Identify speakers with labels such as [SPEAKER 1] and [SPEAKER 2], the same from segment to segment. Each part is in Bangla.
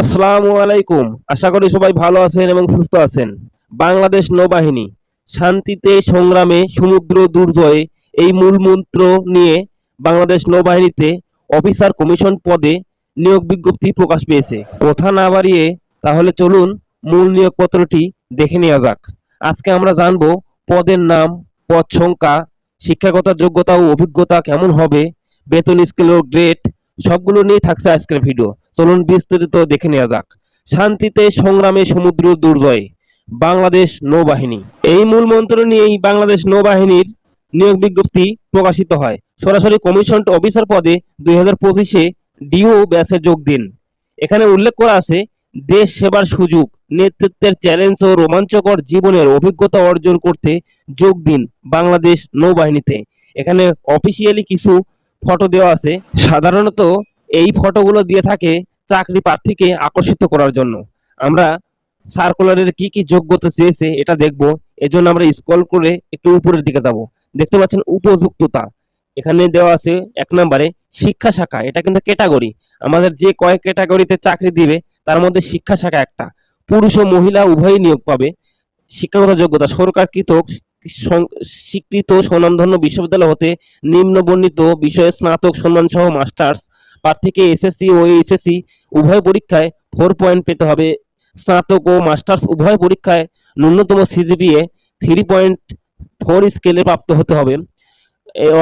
[SPEAKER 1] আসসালামু আলাইকুম। আশা করি সবাই ভালো আছেন এবং সুস্থ আছেন। বাংলাদেশ নৌবাহিনী, শান্তিতে সংগ্রামে সমুদ্র দুর্জয়ে এই মূল মন্ত্র নিয়ে বাংলাদেশ নৌবাহিনীতে অফিসার কমিশন পদে নিয়োগ বিজ্ঞপ্তি প্রকাশ পেয়েছে। কথা না বাড়িয়ে তাহলে চলুন মূল নিয়োগপত্রটি দেখে নেওয়া যাক। আজকে আমরা জানব পদের নাম, পদ সংখ্যা, শিক্ষাগত যোগ্যতা ও অভিজ্ঞতা কেমন হবে, বেতন স্কেল ও গ্রেড সবগুলো নিয়ে থাকছে আজকের ভিডিও। চলুন বিস্তারিত দেখে নেওয়া যাক। শান্তিতে সংগ্রামে সমুদ্র দুর্জয়। বাংলাদেশ নৌবাহিনী। এই মূল মন্ত্র নিয়েই বাংলাদেশ নৌবাহিনীর নিয়োগ বিজ্ঞপ্তি প্রকাশিত হয়। সরাসরি কমিশন অফিসার পদে দুই হাজার পঁচিশে ডিও ব্যাসে যোগ দিন। এখানে উল্লেখ করা আছে, দেশ সেবার সুযোগ, নেতৃত্বের চ্যালেঞ্জ ও রোমাঞ্চকর জীবনের অভিজ্ঞতা অর্জন করতে যোগ দিন বাংলাদেশ নৌবাহিনীতে। এখানে অফিসিয়ালি কিছু ফটো দেওয়া আছে। সাধারণত এই ফটোগুলো দিয়ে থাকে চাকরি প্রার্থীকে আকর্ষিত করার জন্য। আমরা সার্কুলারের কি কি যোগ্যতা চেয়েছে এটা দেখব। এজন্য আমরা স্ক্রল করে একটু উপরের দিকে যাব। দেখতে পাচ্ছেন উপযুক্ততা। এখানে দেওয়া আছে এক নম্বরে শিক্ষা শাখা। এটা কিন্তু ক্যাটাগরি আমাদের যে কয়েক ক্যাটাগরিতে চাকরি দিবে, তার মধ্যে শিক্ষা শাখা একটা। পুরুষ ও মহিলা উভয়ই নিয়োগ পাবে। শিক্ষাগত যোগ্যতা। সরকারকৃত সং- স্বীকৃত স্বনামধন্য বিশ্ববিদ্যালয় হতে নিম্নবর্ণিত বিষয়ে স্নাতক সম্মান সহ মাস্টার্স। প্রার্থীকে এসএসসি ও এইচএসসি উভয় পরীক্ষায় ফোর পয়েন্ট পেতে হবে। স্নাতক ও মাস্টার্স উভয় পরীক্ষায় ন্যূনতম সিজিপিএ থ্রি পয়েন্ট ফোর স্কেলে প্রাপ্ত হতে হবে।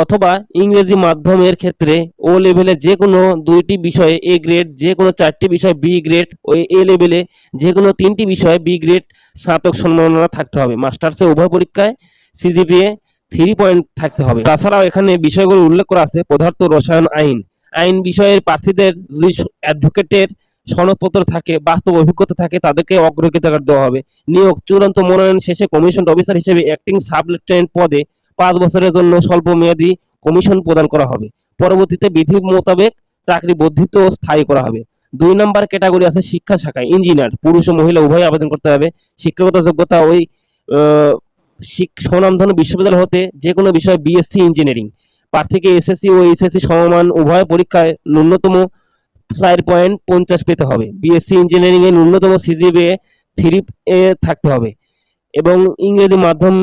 [SPEAKER 1] অথবা ইংরেজি মাধ্যমের ক্ষেত্রে ও লেভেলে যে কোনো দুইটি বিষয়ে এ গ্রেড যে কোনো চারটি বিষয় বি গ্রেড ও এ লেভেলে যে কোনো তিনটি বিষয়ে বি গ্রেড স্নাতক সম্মাননা থাকতে হবে। মাস্টার্সে উভয় পরীক্ষায় সিজিপিএ থ্রি পয়েন্ট থাকতে হবে। তাছাড়াও এখানে বিষয়গুলো উল্লেখ করা আছে, পদার্থ, রসায়ন, আইন। আইন বিষয়ের প্রার্থীদের যদি অ্যাডভোকেটের সনদপত্র থাকে, বাস্তব অভিজ্ঞতা থাকে, তাদেরকে অগ্রাধিকার দেওয়া হবে। নিয়োগ, চূড়ান্ত মনোনয়ন শেষে কমিশন অফিসার হিসেবে অ্যাক্টিং সাব লেফটেন্যান্ট পদে পাঁচ বছরের জন্য স্বল্প মেয়াদী কমিশন প্রদান করা হবে। পরবর্তীতে বিধি মোতাবেক চাকরি বর্ধিত ও স্থায়ী করা হবে। দুই নম্বর ক্যাটাগরি আছে শিক্ষা শাখায় ইঞ্জিনিয়ার। পুরুষ ও মহিলা, উভয় আবেদন করতে হবে। শিক্ষাগত যোগ্যতা ওই স্বনামধন্য বিশ্ববিদ্যালয় হতে যে কোনো বিষয়ে বিএসসি ইঞ্জিনিয়ারিং। প্রার্থীকে এসএসসি ও এইচএসসি সমমান উভয় পরীক্ষায় ন্যূনতম চার পয়েন্ট পঞ্চাশ পেতে হবে। বিএসসি ইঞ্জিনিয়ারিং এ ন্যূনতম সিজিপিএ থ্রি এ থাকতে হবে। এবং ইংরেজি মাধ্যম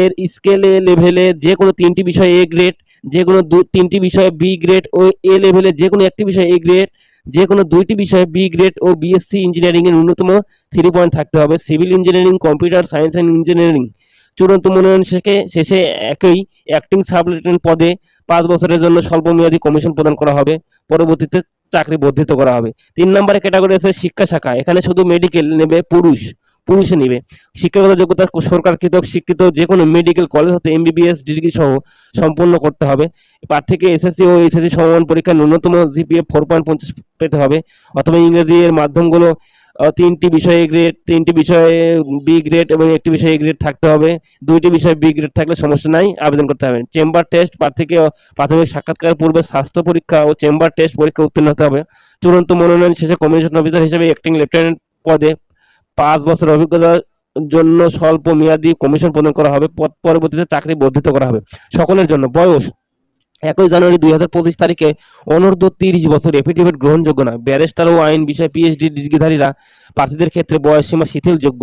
[SPEAKER 1] এর স্কেলে লেভেলে যে কোনো তিনটি বিষয়ে এ গ্রেড যে কোনো দু, তিনটি বিষয়ে বি গ্রেড ও এ লেভেলে যে কোনো একটি বিষয়ে এ গ্রেড যে কোনো দুইটি বিষয়ে বি গ্রেড ও বিএসসি ইঞ্জিনিয়ারিং এর ন্যূনতম থ্রি পয়েন্ট থাকতে হবে। Civil engineering computer science and engineering চূড়ান্ত মনোনয়ন শেষে শেষে একই অ্যাক্টিং সাবলেটেন্ট পদে পাঁচ বছরের জন্য স্বল্পমেয়াদী কমিশন প্রদান করা হবে। পরবর্তীতে চাকরি বর্ধিত করা হবে। তিন নম্বরে ক্যাটাগরি আছে শিক্ষা শাখা। এখানে শুধু মেডিকেল নেবে পুরুষ। পুরুষে নিবে। শিক্ষাগত যোগ্যতা সরকারকৃত স্বীকৃত যে কোনো মেডিকেল কলেজ হতে এমবিবিএস ডিগ্রি সহ সম্পন্ন করতে হবে। প্রার্থীকে এসএসসি ও এসএসসি সমমান পরীক্ষায় ন্যূনতম জিপিএ ফোর পয়েন্ট পঞ্চাশ পেতে হবে। অথবা ইংরেজি এর মাধ্যমগুলো তিনটি বিষয়ে গ্রেড তিনটি বিষয়ে বি গ্রেড এবং একটি বিষয়ে এ গ্রেড থাকতে হবে। দুইটি বিষয়ে বি গ্রেড থাকলে সমস্যা নাই, আবেদন করতে হবে। চেম্বার টেস্ট প্রার্থীকে প্রাথমিক সাক্ষাৎকার পূর্বে স্বাস্থ্য পরীক্ষা ও চেম্বার টেস্ট পরীক্ষা উত্তীর্ণ হতে হবে। চূড়ান্ত মনোনয়ন শেষে কমিশন অফিসার হিসেবে অ্যাক্টিং লেফটেন্যান্ট পদে পাঁচ বছর অভিজ্ঞতার জন্য স্বল্প মেয়াদী কমিশন প্রদান করা হবে পরবর্তীতে চাকরি বর্ধিত করা হবে। সকলের জন্য, বয়স। একই জানুয়ারি দুই হাজার পঁচিশ তারিখে অনূর্ধ্ব তিরিশ বছর এফিডেভিট গ্রহণযোগ্য নয়। ব্যারিস্টার ও আইন বিষয়ে পিএইচডি ডিগ্রিধারীরা প্রার্থীদের ক্ষেত্রে বয়স সীমা শিথিলযোগ্য।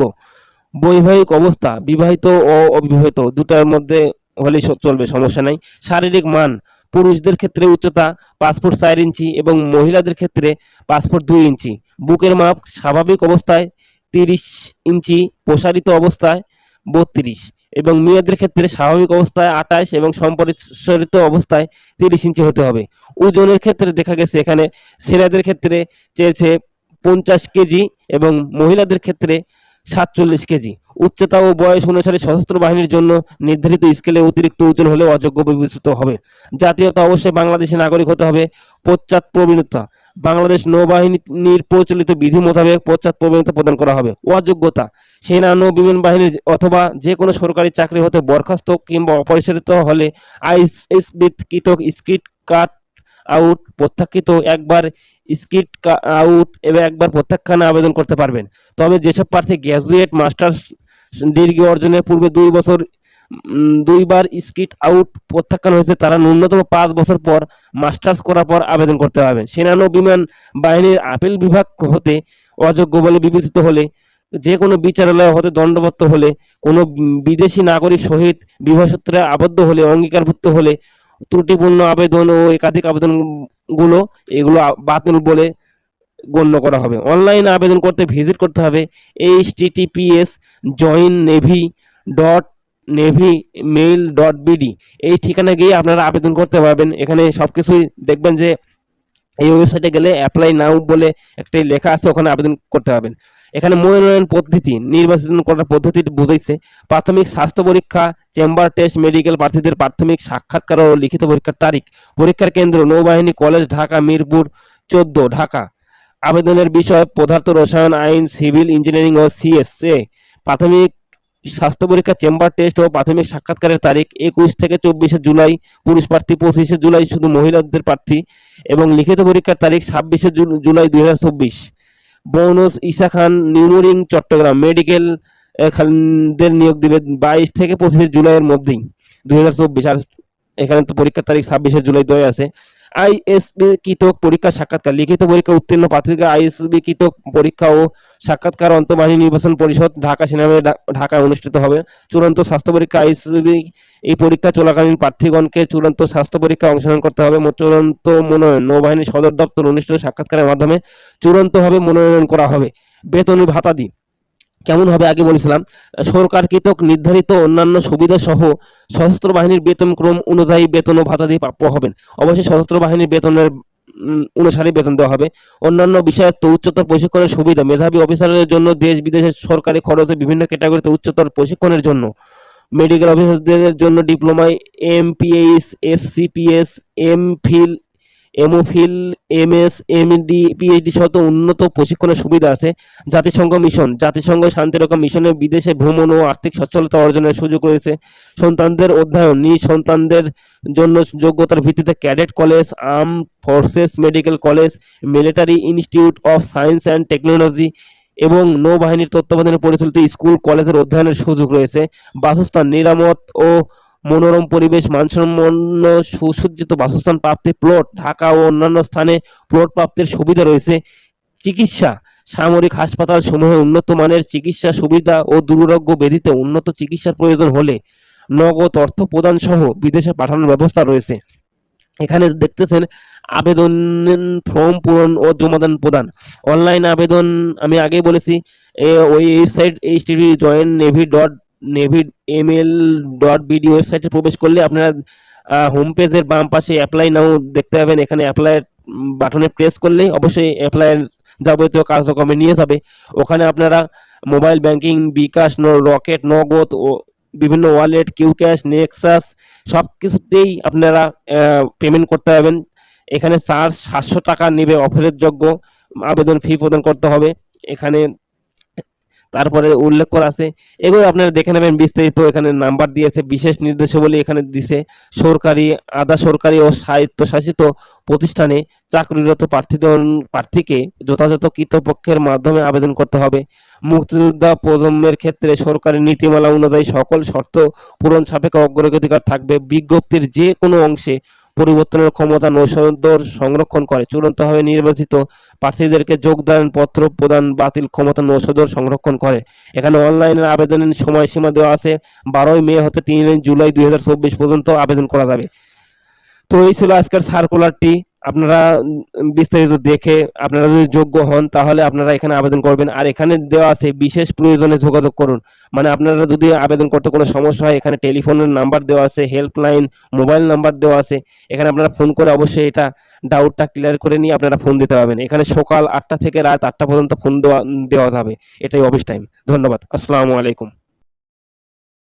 [SPEAKER 1] বৈবাহিক অবস্থা, বিবাহিত ও অবিবাহিত, দুটার মধ্যে হলেই চলবে, সমস্যা নাই। শারীরিক মান, পুরুষদের ক্ষেত্রে উচ্চতা পাসপোর্ট চার ইঞ্চি এবং মহিলাদের ক্ষেত্রে পাসপোর্ট দুই ইঞ্চি। বুকের মাপ, স্বাভাবিক অবস্থায় তিরিশ ইঞ্চি প্রসারিত অবস্থায় বত্রিশ এবং মেয়েদের ক্ষেত্রে স্বাভাবিক অবস্থায় আঠাশ এবং সম্প্রসারিত অবস্থায় তিরিশ ইঞ্চি হতে হবে। ওজনের ক্ষেত্রে দেখা গেছে এখানে ছেলেদের ক্ষেত্রে চেয়েছে পঞ্চাশ কেজি এবং মহিলাদের ক্ষেত্রে সাতচল্লিশ কেজি। উচ্চতা ও বয়স অনুসারে সশস্ত্র বাহিনীর জন্য নির্ধারিত স্কেলে অতিরিক্ত ওজন হলে অযোগ্য বিবেচিত হবে। জাতীয়তা অবশ্যই বাংলাদেশি নাগরিক হতে হবে। পশ্চাৎ প্রবীণতা বাংলাদেশ নৌবাহিনীর প্রচলিত বিধি মোতাবেক পশ্চাৎ প্রবীণতা প্রদান করা হবে। অযোগ্যতা, সেনা নৌ বিমান বাহিনীর অথবা যে কোনো সরকারি চাকরি হতে বরখাস্ত কিংবা অপরিচালিত হলে আইএস কৃত স্কিট কাট আউট প্রত্যাখ্যিত একবার স্কিট আউট এবং একবার প্রত্যাখ্যানে আবেদন করতে পারবেন। তবে যেসব প্রার্থী গ্র্যাজুয়েট মাস্টার্স ডিগ্রি অর্জনের পূর্বে দুই বছর দুইবার স্কিট আউট প্রত্যাখ্যান হয়েছে। তারা ন্যূনতম পাঁচ বছর পর মাস্টার্স করার পর আবেদন করতে পারবেন সেনা নৌ বিমান বাহিনীর আপিল বিভাগ হতে অযোগ্য বলে বিবেচিত হলে যে কোনো বিচারালয় হতে দণ্ডপ্রাপ্ত হলে, কোনো বিদেশি নাগরিক সহিত বিবাহ সূত্রে আবদ্ধ হলে, অঙ্গীকারভুক্ত হলে ত্রুটিপূর্ণ আবেদন ও একাধিক আবেদনগুলো এগুলো বাতিল বলে গণ্য করা হবে। অনলাইনে আবেদন করতে ভিজিট করতে হবে। H TTPS join navy dot navy mail dot BD এই ঠিকানা গিয়ে আপনারা আবেদন করতে পারবেন। এখানে সব কিছুই দেখবেন যে এই ওয়েবসাইটে গেলে অ্যাপ্লাই নাও বলে একটি লেখা আছে, ওখানে আবেদন করতে পারবেন। এখানে মনোনয়ন পদ্ধতি, নির্বাচন করার পদ্ধতি বুঝাইছে। প্রাথমিক স্বাস্থ্য পরীক্ষা চেম্বার টেস্ট মেডিকেল প্রার্থীদের প্রাথমিক সাক্ষাৎকার ও লিখিত পরীক্ষার তারিখ, পরীক্ষার কেন্দ্র, নৌবাহিনী কলেজ ঢাকা, মিরপুর, চোদ্দ, ঢাকা। আবেদনের বিষয় পদার্থ রসায়ন, আইন সিভিল ইঞ্জিনিয়ারিং ও সিএসএ প্রাথমিক স্বাস্থ্য পরীক্ষা, চেম্বার টেস্ট ও প্রাথমিক সাক্ষাৎকারের তারিখ একুশ থেকে চব্বিশে জুলাই পুরুষ প্রার্থী পঁচিশে জুলাই শুধু মহিলাদের প্রার্থী এবং লিখিত পরীক্ষার তারিখ ছাব্বিশে জুলাই দুই হাজার চব্বিশ। Bones Isa Khan New Mooring Chattogram medical দের নিয়োগ দিবে বাইশ থেকে পঁচিশে জুলাইয়ের মধ্যেই দুই হাজার চব্বিশ। আর এখানে তো পরীক্ষার তারিখ ছাব্বিশে জুলাই দেওয়া আছে। আইএসবি কৃতক পরীক্ষা সাক্ষাৎকার। লিখিত পরীক্ষা উত্তীর্ণ প্রার্থীকে আইএসবি কৃতক পরীক্ষা ও সাক্ষাৎকার অন্তর্বাহী নির্বাচন পরিষদ ঢাকা সিনেমা ঢাকায় অনুষ্ঠিত হবে। চূড়ান্ত স্বাস্থ্য পরীক্ষা আইএসবি এই পরীক্ষা চলাকালীন প্রার্থীগণকে চূড়ান্ত স্বাস্থ্য পরীক্ষা অংশগ্রহণ করতে হবে। চূড়ান্ত মনোনয়ন নৌবাহিনী সদর দপ্তর অনুষ্ঠিত সাক্ষাৎকারের মাধ্যমে চূড়ান্তভাবে মনোনয়ন করা হবে। বেতন ও ভাতাদি কেমন হবে আগে বলেছিলাম। সরকার কৃতক নির্ধারিত অন্যান্য সুবিধা সহ সশস্ত্র বাহিনীর বেতন ক্রম অনুযায়ী বেতন ও ভাতাদি প্রাপ্য হবেন। অবশ্যই সশস্ত্র বাহিনীর বেতনের অনুসারে বেতন দেওয়া হবে। অন্যান্য বিষয়ে উচ্চতর প্রশিক্ষণের সুবিধা মেধাবী অফিসারদের জন্য দেশ বিদেশের সরকারি খরচে বিভিন্ন ক্যাটাগরিতে উচ্চতর প্রশিক্ষণের জন্য। মেডিকেল অফিসারদের জন্য ডিপ্লোমায় এমপিএইচ, এফসিপিএস এমফিল এমওফিল, এমএস, এমডি, পিএইচডি সহ উন্নত প্রশিক্ষণের সুবিধা আছে। জাতিসংঘ মিশন, জাতিসংঘ শান্তিরক্ষা মিশনে বিদেশে ভ্রমণ ও আর্থিক সচ্ছলতা অর্জনের সুযোগ রয়েছে। সন্তানদের অধ্যয়ন, নিজ সন্তানদের জন্য যোগ্যতার ভিত্তিতে cadet college, arm forces medical college, military institute of science and technology এবং নৌবাহিনীর তত্ত্বাবধানে পরিচালিত স্কুল কলেজের অধ্যয়নের সুযোগ রয়েছে। বাসস্থান, নিরামত ও মনোরম পরিবেশ, মানসম্পন্ন, সুসজ্জিত বাসস্থান প্রাপ্তি, প্লট, ঢাকা ও অন্যান্য স্থানে প্লট প্রাপ্তির সুবিধা রয়েছে। চিকিৎসা, সামরিক হাসপাতাল সমূহে উন্নত মানের চিকিৎসা সুবিধা ও দুরারোগ্য ব্যাধিতে উন্নত চিকিৎসার প্রয়োজন হলে নগদ অর্থ প্রদান সহ বিদেশে পাঠানোর ব্যবস্থা রয়েছে। এখানে দেখতেছেন আবেদন ফর্ম পূরণ ও জমাদান প্রদান। অনলাইন আবেদন আমি আগেই বলেছি ওই website H TV join navy dot navy ML dot BD ওয়েবসাইটে প্রবেশ করলে আপনারা হোম পেজের বাম পাশে অ্যাপ্লাই নাও দেখতে পাবেন। এখানে অ্যাপ্লাই বাটনে প্রেস করলেই অবশ্যই অ্যাপ্লাই যাবতীয় কার্যক্রমে নিয়ে যাবে। ওখানে আপনারা মোবাইল ব্যাংকিং বিকাশ ন- রকেট নগদ ও বিভিন্ন ওয়ালেট কিউ ক্যাশ নেক্সাস সব কিছুতেই আপনারা পেমেন্ট করতে পারবেন। এখানে চার্জ সাতশো টাকা নেবে অফারের যোগ্য। আবেদন ফি প্রদান করতে হবে। এখানে তারপরে উল্লেখ করা আছে, এগুলো আপনারা দেখে নেবেন, বিস্তারিত এখানে নাম্বার দিয়েছে, বিশেষ নির্দেশাবলী এখানে দিছে, সরকারি, আধা সরকারি ও স্বায়ত্তশাসিত প্রতিষ্ঠানে চাকরিরত প্রার্থীদের, প্রার্থীকে যথাযথ কৃতপক্ষের মাধ্যমে আবেদন করতে হবে। মুক্তিযোদ্ধা প্রজন্মের ক্ষেত্রে সরকারি নীতিমালা অনুযায়ী সকল শর্ত পূরণ সাপেক্ষে অগ্রাধিকার থাকবে। বিজ্ঞপ্তির যে কোনো অংশে পরিবর্তনের ক্ষমতা নৌসদর সংরক্ষণ করে। চূড়ান্তভাবে নির্বাচিত প্রার্থীদেরকে যোগদান পত্র প্রদান বাতিল ক্ষমতা নৈসদর সংরক্ষণ করে। এখানে অনলাইনে আবেদনের সময়সীমা দেওয়া আছে। বারোই মে হতে তিন জুলাই দুই হাজার চব্বিশ পর্যন্ত আবেদন করা যাবে। তো এই ছিল আজকের সার্কুলারটি আপনারা বিস্তারিত দেখে আপনারা যদি যোগ্য হন, তাহলে আপনারা এখানে আবেদন করবেন। আর এখানে দেওয়া আছে, বিশেষ প্রয়োজনে যোগাযোগ করুন। মানে আপনারা যদি আবেদন করতে কোনো সমস্যা হয়, এখানে টেলিফোনের নাম্বার দেওয়া আছে, হেল্পলাইন, মোবাইল নাম্বার দেওয়া আছে। এখানে আপনারা ফোন করে অবশ্যই এটা ডাউটটা ক্লিয়ার করে নিয়ে আপনারা ফোন দিতে পারবেন। এখানে সকাল আটটা থেকে রাত আটটা পর্যন্ত ফোন দেওয়া দেওয়া যাবে। এটাই অফিস টাইম। ধন্যবাদ। আসসালামু আলাইকুম।